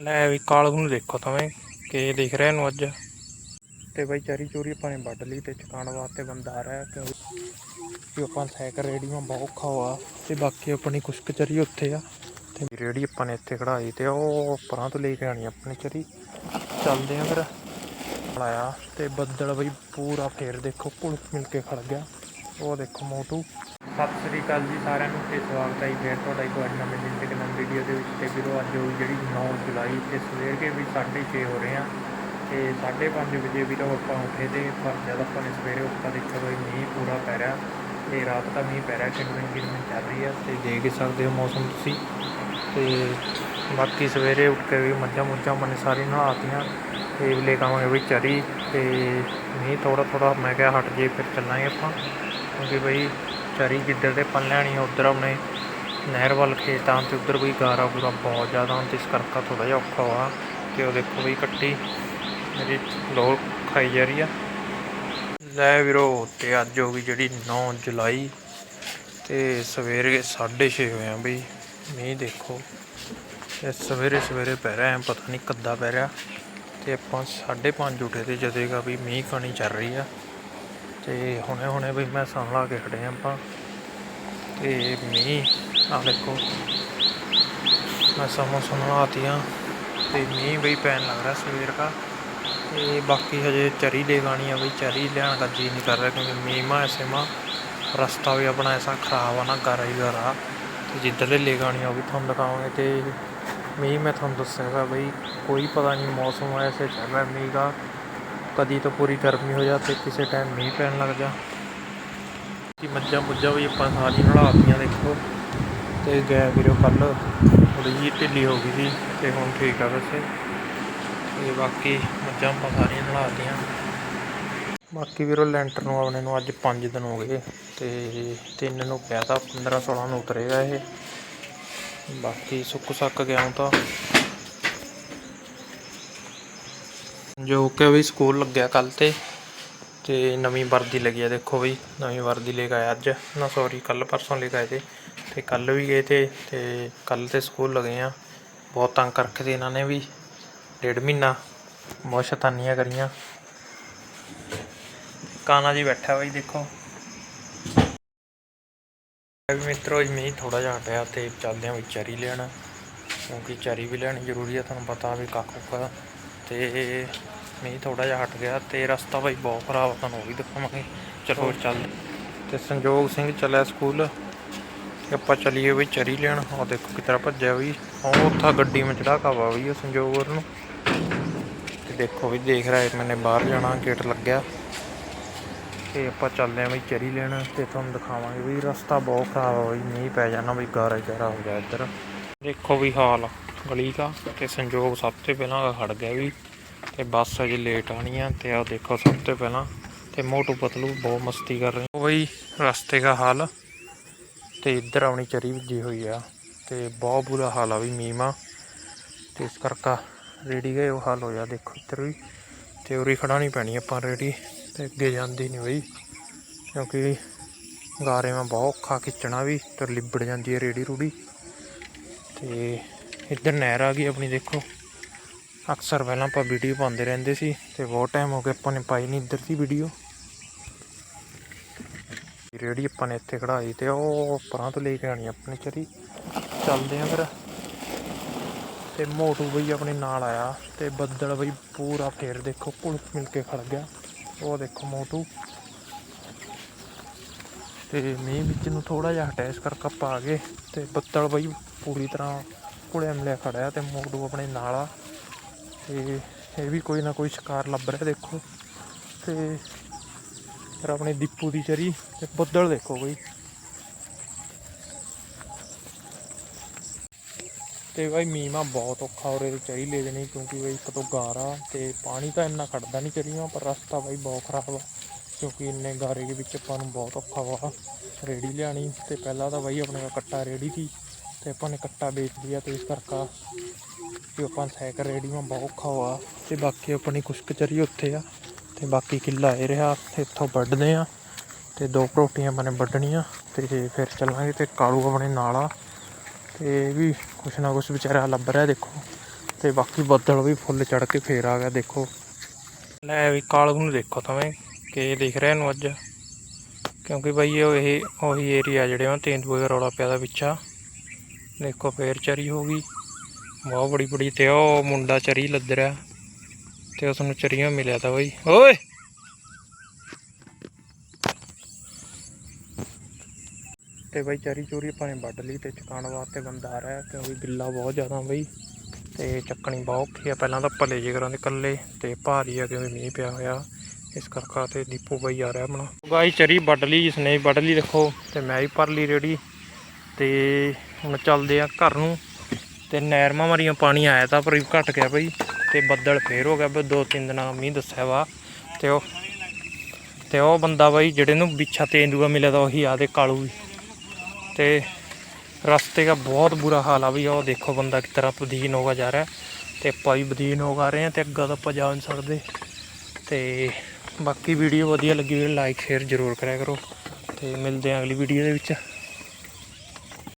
ਲੈ ਵੀ ਕਾਲੂ ਨੂੰ ਦੇਖੋ ਤਵੇਂ ਕਿ ਦਿਖ ਰਿਹਾ ਇਹਨੂੰ ਅੱਜ। ਤੇ ਬਾਈ ਚਰੀ ਚੋਰੀ ਆਪਾਂ ਨੇ ਵੱਢ ਲਈ ਤੇ ਚਕਾਉਣ ਵਾਸਤੇ ਬੰਦਾ ਆ ਰਿਹਾ ਕਿਉਂਕਿ ਆਪਾਂ ਸਾਈਕਲ ਰੇੜੀਆਂ ਬਹੁਤ ਔਖਾ ਹੋਆ ਤੇ ਬਾਕੀ ਆਪਣੀ ਕੁਛ ਕਚਰੀ ਉੱਥੇ ਆ। ਤੇ ਰੇੜੀ ਆਪਾਂ ਨੇ ਇੱਥੇ ਖੜਾਈ ਤੇ ਉਹ ਪਰਾਂ ਤੋਂ ਲੈ ਕੇ ਆਣੀ ਆਪਣੀ ਚਰੀ। ਚੱਲਦੇ ਆ ਫਿਰ। ਆਇਆ ਤੇ ਬੱਦਲ ਬਈ ਪੂਰਾ ਫੇਰ ਦੇਖੋ ਪੁਲਿਸ ਮਿਲ ਕੇ ਖੜ ਗਿਆ। ਉਹ ਦੇਖੋ ਮੋਟੂ। ਸਤਿ ਸ੍ਰੀ ਅਕਾਲ ਜੀ ਸਾਰਿਆਂ ਨੂੰ ਤੇ ਸਵਾਗਤ ਹੈ ਜੀ ਫੇਰ ਤੁਹਾਡਾ ਇੱਕ ਵਾਰ ਨਵੇਂ ਦਿਨ ਤੇ ਨਵੀਂ ਵੀਡੀਓ ਦੇ ਵਿੱਚ। ਤੇ ਵੀਰੋ, ਅੱਜ ਜਿਹੜੀ 9 ਜੁਲਾਈ ਤੇ ਸਵੇਰ ਕੇ ਵੀ 6:30 ਹੋ ਰਹੇ ਆ। ਤੇ 5:30 ਵਜੇ ਵੀਰੋ ਆਪਾਂ ਉੱਠੇ ਤੇ ਪਰ ਜਦ ਆਪਾਂ ਨੇ ਸਵੇਰੇ ਉੱਠਾ ਦੇਖਿਆ ਬਈ ਮੀਂਹ ਪੂਰਾ ਪੈ ਰਿਹਾ ਤੇ ਰਾਤ ਦਾ ਮੀਂਹ ਪੈ ਰਿਹਾ, ਕਿੰਨੀ ਕਿੰਨੀ ਚੱਲ ਰਹੀ ਆ। ਤੇ ਦੇਖ ਹੀ ਸਕਦੇ ਹੋ ਮੌਸਮ ਤੁਸੀਂ। ਤੇ ਬਾਕੀ ਸਵੇਰੇ ਉੱਠ ਕੇ ਵੀ ਮੱਝਾਂ ਮੁੱਝਾਂ ਮਨੇ ਸਾਰੀ ਨਹਾਤੀਆਂ। ਤੇ ਲੈ ਕਾਵਾਂਗੇ ਵੀ ਚਰੀ। ਤੇ ਮੀਂਹ ਥੋੜਾ ਥੋੜਾ ਮੈਂ ਕਿਹਾ ਹਟ ਜੇ ਫਿਰ ਚੱਲਾਂਗੇ ਆਪਾਂ। ਕਿਉਂਕਿ ਬਈ ਚਰੀ ਜਿੱਧਰ ਦੇ ਪਨ ਲੈਣੀ ਉੱਧਰ ਆਪਣੇ ਨਹਿਰ ਵੱਲ ਖੇਤਾਂ ਤੇ ਉੱਧਰ ਕੋਈ ਗਾਰਾ ਗੂਰਾ ਬਹੁਤ ਜ਼ਿਆਦਾ ਹੁਣ ਤੇ ਇਸ ਕਰਕੇ ਥੋੜਾ ਜਿਹਾ ਔਖਾ ਵਾ। ਤੇ ਉਹ ਦੇਖੋ ਬਈ ਕੱਟੀ ਮੇਰੀ ਲੋਰ ਖਾਈ ਜਾ ਰਹੀ ਆ। ਲੈ ਵੀਰੋ, ਤੇ ਅੱਜ ਹੋ ਗਈ ਜਿਹੜੀ 9 ਜੁਲਾਈ, ਤੇ ਸਵੇਰੇ 6:30 ਹੋਏ ਆ ਬਈ, ਮੀਂਹ ਦੇਖੋ। ਇਹ ਸਵੇਰੇ ਸਵੇਰੇ ਪੈ ਰਿਹਾ, ਐ ਪਤਾ ਨਹੀਂ ਕੱਦਾ ਪੈ ਰਿਹਾ। ਤੇ ਆਪਾਂ 5:30 ਉੱਠੇ ਤੇ ਜਦੇਗਾ ਵੀ ਮੀਂਹ ਕਣੀ ਚੱਲ ਰਹੀ ਆ। ਤੇ ਹੁਣੇ ਹੁਣੇ ਬਈ ਮੈਂ ਸਾਂ ਲਾ ਕੇ ਖੜੇ ਆਂ ਆਪਾਂ। ਤੇ ਮੀਂਹ ਆ ਦੇਖੋ। ਮੈਂ ਸਮੋਂ ਸੁਣਾਤੀਆਂ ਤੇ ਮੀਂਹ ਬਈ ਪੈਣ ਲੱਗ ਰਿਹਾ ਸਵੇਰ ਦਾ। ਤੇ ਬਾਕੀ ਹਜੇ ਚਰੀ ਲੈ ਗਾਣੀ ਆ ਬਈ, ਚਰੀ ਲੈਣ ਦਾ ਜੀ ਨਹੀਂ ਕਰ ਰਿਹਾ ਕਿਉਂਕਿ ਮੀਂਹ ਮਾ ਐਸੇ ਮਾ ਰਸਤਾ ਵੀ ਆਪਣਾ ਐਸਾ ਖਰਾਬ ਆ ਨਾ ਕਰ ਹੀ ਗਾਰਾ। ਤੇ ਜਿੱਧਰਲੇ ਲੈ ਗਾਣੀ ਆ ਉਹ ਵੀ ਤੁਹਾਨੂੰ ਦਿਖਾਵਾਂਗੇ। ਤੇ ਮੀਂਹ ਮੈਂ ਤੁਹਾਨੂੰ ਦੱਸਿਆ ਬਈ, ਕੋਈ ਪਤਾ ਨਹੀਂ ਮੌਸਮ ਐਸੇ ਚੱਲ ਰਿਹਾ ਮੀਂਹ ਦਾ ਕਦੀ ਤਾਂ ਪੂਰੀ ਗਰਮੀ ਹੋ ਜਾ ਤੇ ਕਿਸੇ ਟਾਈਮ ਮੀਂਹ ਪੈਣ ਲੱਗ ਜਾ। ਕਿ ਮੱਝਾਂ ਮੁੱਝਾਂ ਵੀ ਆਪਾਂ ਸਾਰੀ ਨਲਾਤੀਆਂ ਦੇਖੋ। ਤੇ ਗਏ ਵੀਰੋ ਕੱਲ ਥੋੜੀ ਜਿਹੀ ਢਿੱਲੀ ਹੋ ਗਈ ਸੀ ਤੇ ਹੁਣ ਠੀਕ ਆ ਵੈਸੇ। ਤੇ ਬਾਕੀ ਮੱਝਾਂ ਆਪਾਂ ਸਾਰੀਆਂ ਨਲਾਤੀਆਂ। ਬਾਕੀ ਵੀਰੋ ਲੈਂਟਰ ਨੂੰ ਆਪਣੇ ਨੂੰ ਅੱਜ 5 ਦਿਨ ਹੋ ਗਏ ਤੇ ਤਿੰਨ ਨੂੰ ਪਿਆ ਤਾਂ 15 16 ਨੂੰ ਉਤਰੇਗਾ ਇਹ। ਬਾਕੀ ਸੁੱਕ ਸੱਕ ਗਿਆ ਤਾਂ। ਜੋ ਕਿ ਵੀ ਸਕੂਲ ਲੱਗਿਆ ਕੱਲ ਤੇ ਤੇ ਨਵੀਂ ਵਰਦੀ ਲੱਗੀ ਆ ਦੇਖੋ ਬਈ, ਨਵੀਂ ਵਰਦੀ ਲੈ ਕੇ ਆਇਆ ਅੱਜ। ਨਾ ਸੌਰੀ ਕੱਲ ਪਰਸੋਂ ਲੈ ਕੇ ਆਏ ਤੇ ਤੇ ਕੱਲ ਵੀ ਗਏ ਤੇ ਤੇ ਕੱਲ ਤੇ ਸਕੂਲ ਲਗੇ ਆ। ਬਹੁਤ ਤੰਗ ਕਰਕੇ ਤੇ ਇਹਨਾਂ ਨੇ ਵੀ ਡੇਢ ਮਹੀਨਾ ਬਹੁਤ ਸ਼ੈਤਾਨੀਆਂ ਕਰੀਆਂ। ਕਾਨਾ ਜੀ ਬੈਠਾ ਬਈ, ਦੇਖੋ। ਵੀ ਮਿੱਤਰੋ, ਅੱਜ ਮੀਂਹ ਥੋੜਾ ਜਿਹਾ ਹਟਿਆ ਤੇ ਚੱਲਦੇ ਆਂ ਵੀ ਚਰੀ ਲੈਣ। ਕਿਉਂਕਿ ਚਰੀ ਵੀ ਲੈਣੀ, ਜ਼ਰੂਰੀ ਆ, ਤੁਹਾਨੂੰ ਪਤਾ ਵੀ ਕੱਖ ਕੁੱਖ ਤੇ ਮੀਂਹ ਥੋੜਾ ਜਿਹਾ ਹਟ ਗਿਆ ਤੇ ਰਸਤਾ ਬਾਈ ਬਹੁਤ ਖਰਾਬ ਆ ਤੁਹਾਨੂੰ ਉਹ ਵੀ ਦਿਖਾਵਾਂਗੇ। ਚਲੋ ਚੱਲ ਤੇ ਸੰਜੋਗ ਸਿੰਘ ਚੱਲਿਆ ਸਕੂਲ। ਤੇ ਆਪਾਂ ਚੱਲੀਏ ਵੀ ਚਰੀ ਲੈਣ। ਉਹ ਦੇਖੋ ਕਿਤਰਾ ਭੱਜਿਆ ਵੀ ਉਹ ਉੱਥਾ ਗੱਡੀ ਵਿੱਚ ਚੜਾ ਕਾਵਾ ਵੀ ਉਹ ਸੰਜੋਗ ਹੋਰ ਨੂੰ। ਤੇ ਦੇਖੋ ਵੀ ਦੇਖ ਰਿਹਾ ਮੈਨੇ ਬਾਹਰ ਜਾਣਾ ਗੇਟ ਲੱਗਿਆ। ਤੇ ਆਪਾਂ ਚੱਲਦੇ ਆਂ ਵੀ ਚਰੀ ਲੈਣ ਤੇ ਤੁਹਾਨੂੰ ਦਿਖਾਵਾਂਗੇ ਵੀ ਰਸਤਾ ਬਹੁਤ ਖਰਾਬ ਆ ਬਈ ਮੀਂਹ ਪੈ ਜਾਣਾ ਵੀ ਗਾਰਾ ਗਾਰਾ ਹੋ ਗਿਆ ਇੱਧਰ। ਦੇਖੋ ਵੀ ਹਾਲ ਗਲੀ ਦਾ। ਤੇ ਸੰਜੋਗ ਸਭ ਤੋਂ ਪਹਿਲਾਂ ਖੜ ਗਿਆ ਵੀ ਤੇ ਬੱਸ ਅਜੇ ਲੇਟ ਆਣੀ ਆ ਤੇ ਆ ਦੇਖੋ ਸਭ ਤੋਂ ਪਹਿਲਾਂ ਤੇ ਮੋਟੂ ਪਤਲੂ ਬਹੁਤ ਮਸਤੀ ਕਰ ਰਹੇ ਉਹ ਬਈ ਰਸਤੇ ਦਾ ਹਾਲ ਤੇ ਇੱਧਰ ਆਪਣੀ ਚਰੀ ਵੱਜੀ ਹੋਈ ਆ ਤੇ ਬਹੁਤ ਬੁਰਾ ਹਾਲ ਆ ਵੀ ਮੀਮਾ ਤੇ ਇਸ ਕਰਕੇ ਰੇੜੀ ਗਏ, ਉਹ ਹਾਲ ਹੋਇਆ ਦੇਖੋ ਇੱਧਰ ਵੀ। ਤੇ ਉਰੀ ਖੜਾਣੀ ਪੈਣੀ ਆਪਾਂ ਰੇੜੀ ਤੇ ਅੱਗੇ ਜਾਂਦੀ ਨਹੀਂ ਬਈ, ਕਿਉਂਕਿ ਗਾਰੇ ਮੈਂ ਬਹੁਤ ਔਖਾ ਖਿੱਚਣਾ ਵੀ ਤੇ ਲਿਬੜ ਜਾਂਦੀ ਹੈ ਰੇੜੀ ਰੂੜੀ। ਤੇ ਇੱਧਰ ਨਹਿਰ ਆ ਗਈ ਆਪਣੀ ਦੇਖੋ। ਅਕਸਰ ਪਹਿਲਾਂ ਆਪਾਂ ਵੀਡੀਓ ਪਾਉਂਦੇ ਰਹਿੰਦੇ ਸੀ ਤੇ ਬਹੁਤ ਟਾਈਮ ਹੋ ਗਿਆ ਆਪਾਂ ਨੇ ਪਾਈ ਨਹੀਂ ਇੱਧਰ ਦੀ ਵੀਡੀਓ ਰੇੜੀ ਆਪਾਂ ਨੇ ਇੱਥੇ ਖੜਾਈ ਤੇ ਉਹ ਪਰਾਂ ਤੋਂ ਲੈ ਕੇ ਆਣੀ ਆਪਣੀ ਚਰੀ। ਚੱਲਦੇ ਆਂ ਫਿਰ। ਤੇ ਮੋਟੂ ਬਈ ਆਪਣੇ ਨਾਲ ਆਇਆ ਤੇ ਬੱਦਲ ਬਈ ਪੂਰਾ ਫੇਰ ਦੇਖੋ ਪੁਲਿਸ ਮਿਲ ਕੇ ਖੜ ਗਿਆ। ਉਹ ਦੇਖੋ ਮੋਟੂ। ਤੇ ਮੀਂਹ ਵਿੱਚ ਨੂੰ ਥੋੜਾ ਜਿਹਾ ਹਟਿਆ ਇਸ ਕਰਕੇ ਆਪਾਂ ਆ ਗਏ ਤੇ ਬੱਦਲ ਬਈ ਪੂਰੀ ਤਰ੍ਹਾਂ ਘੁਲਿਆ ਮਿਲਿਆ ਖੜਿਆ ਤੇ ਮੋਟੂ ਆਪਣੇ ਨਾਲ ਆ। ਤੇ ਇਹ ਵੀ ਕੋਈ ਨਾ ਕੋਈ ਸ਼ਿਕਾਰ ਲੱਭ ਰਿਹਾ, ਦੇਖੋ। ਤੇ ਫਿਰ ਆਪਣੇ ਦੀਪੂ ਦੀ ਚਰੀ ਤੇ ਬੱਦਲ ਦੇਖੋ ਬਈ ਤੇ ਬਾਈ ਮੀਮਾ ਬਹੁਤ ਔਖਾ ਹੋ ਰਿਹਾ ਚਰੀ ਲੈ ਜਣੀ ਕਿਉਂਕਿ ਬਈ ਇੱਕ ਤੋਂ ਗਾਰਾ ਤੇ ਪਾਣੀ ਤਾਂ ਇੰਨਾ ਖੜਦਾ ਨਹੀਂ ਚਰੀਆਂ, ਪਰ ਰਸਤਾ ਬਾਈ ਬਹੁਤ ਖਰਾਬ ਆ, ਕਿਉਂਕਿ ਇੰਨੇ ਗਾਰੇ ਦੇ ਵਿੱਚ ਆਪਾਂ ਨੂੰ ਬਹੁਤ ਔਖਾ ਵਾ। ਰੇੜੀ ਲਿਆਣੀ ਤੇ ਪਹਿਲਾਂ ਤਾਂ ਬਾਈ ਆਪਣੇ ਕੋਲ ਕੱਟਾ ਰੇੜੀ ਸੀ ਤੇ ਆਪਾਂ ਨੇ ਕੱਟਾ ਵੇਚ ਲਿਆ ਤੇ ਇਸ ਕਰਕੇ ਵੀ ਆਪਾਂ ਸਾਈਕਲ ਰੇੜੀ ਮਾ ਬਹੁਤ ਔਖਾ ਵਾ ਤੇ ਬਾਕੀ ਆਪਣੀ ਕੁਛ ਕਚਰੀ ਉੱਥੇ ਆ। ਤੇ ਬਾਕੀ ਕਿੱਲਾ ਇਹ ਰਿਹਾ, ਤੇ ਇੱਥੋਂ ਵੱਢਦੇ ਆ। ਤੇ ਦੋ ਰੋਟੀਆਂ ਆਪਾਂ ਨੇ ਵੱਢਣੀਆਂ, ਤੇ ਫਿਰ ਚੱਲਾਂਗੇ ਤੇ ਕਾਲੂ ਆਪਣੇ ਨਾਲ ਆ। ਤੇ ਇਹ ਵੀ ਕੁਛ ਨਾ ਕੁਛ ਵਿਚਾਰਾ ਲੱਭ ਰਿਹਾ, ਦੇਖੋ। ਤੇ ਬਾਕੀ ਬੱਦਲ ਵੀ ਫੁੱਲ ਚੜ ਕੇ ਫੇਰ ਆ ਗਿਆ, ਦੇਖੋ। ਲੈ ਵੀ ਕਾਲੂ ਨੂੰ ਦੇਖੋ ਤਵੇਂ ਕਿ ਦਿਖ ਰਿਹਾ ਇਹਨੂੰ ਅੱਜ। ਕਿਉਂਕਿ ਬਈ ਉਹ ਇਹ ਉਹੀ ਏਰੀਆ ਜਿਹੜੇ ਉਹ ਤੇਂਦੂਏ ਰੌਲਾ ਪਿਆ ਦਾ ਪਿੱਛਾ ਦੇਖੋ ਫੇਰ ਚਰੀ ਹੋ ਗਈ। ਬਹੁਤ ਬੜੀ ਬੜੀ ਤੇ ਉਹ ਮੁੰਡਾ ਚਰੀ ਲੱਦ ਰਿਹਾ ਤੇ ਉਸ ਨੂੰ ਚਰੀਆਂ ਮਿਲਿਆ ਤਾਂ ਬਈ। ਓਏ! ਤੇ ਬਈ ਚਰੀ ਚੋਰੀ ਆਪਾਂ ਨੇ ਵੱਢ ਲਈ ਤੇ ਚਕਾਉਣ ਵਾਸਤੇ ਬੰਦਾ ਆ ਰਿਹਾ ਕਿਉਂਕਿ ਗਿੱਲਾ ਬਹੁਤ ਜ਼ਿਆਦਾ ਬਈ। ਤੇ ਚੱਕਣੀ ਬਹੁਤ ਔਖੀ ਆ, ਪਹਿਲਾਂ ਤਾਂ ਭਲੇ ਜਿਹੇ ਘਰਾਂ ਦੇ ਕੱਲੇ ਤੇ ਭਾਰੀ ਆ ਕਿਉਂਕਿ ਮੀਂਹ ਪਿਆ ਹੋਇਆ। ਇਸ ਕਰਕੇ ਤੇ ਦੀਪੂ ਬਾਈ ਆ ਰਿਹਾ ਆਪਣਾ। ਗਾਈ ਚਰੀ ਵੱਢ ਲਈ ਇਸਨੇ ਵੀ ਵੱਢ ਲਈ, ਦੇਖੋ, ਤੇ ਮੈਂ ਵੀ ਭਰ ਲਈ ਰੇੜੀ। ਤੇ ਹੁਣ ਚੱਲਦੇ ਆ ਘਰ ਨੂੰ। ਤੇ ਨਹਿਰਮਾਂ ਮਰੀਆਂ ਪਾਣੀ ਆਇਆ ਤਾਂ ਪਰ ਵੀ ਘਟ ਗਿਆ ਬਈ, ਤੇ ਬੱਦਲ ਫੇਰ ਹੋ ਗਿਆ ਬਈ, ਦੋ ਤਿੰਨ ਦਿਨਾਂ ਮੀਂਹ ਦੱਸਿਆ ਵਾ। ਤੇ ਉਹ ਤੇ ਉਹ ਬੰਦਾ ਬਾਈ ਜਿਹੜੇ ਨੂੰ ਵਿਛਾ ਤੇਂਦੂਆ ਮਿਲਿਆ ਤਾਂ ਉਹੀ ਆ ਤੇ ਕਾਲੂ ਵੀ। ਤੇ ਰਸਤੇ ਦਾ ਬਹੁਤ ਬੁਰਾ ਹਾਲ ਆ ਵੀ ਉਹ ਦੇਖੋ ਬੰਦਾ ਕਿਸ ਤਰ੍ਹਾਂ ਬਦੀਨ ਹੋਗਾ ਜਾ ਰਿਹਾ। ਤੇ ਆਪਾਂ ਵੀ ਬਦੀਨ ਹੋ ਗਾ ਰਹੇ ਆ ਤੇ ਅੱਗਾ ਤਾਂ ਆਪਾਂ ਜਾ ਨਹੀਂ ਸਕਦੇ। ਤੇ ਬਾਕੀ ਵੀਡੀਓ ਵਧੀਆ ਲੱਗੀ ਹੋਈ ਲਾਈਕ ਸ਼ੇਅਰ ਜ਼ਰੂਰ ਕਰਿਆ ਕਰੋ। ਤੇ ਮਿਲਦੇ ਆ ਅਗਲੀ ਵੀਡੀਓ ਦੇ ਵਿੱਚ।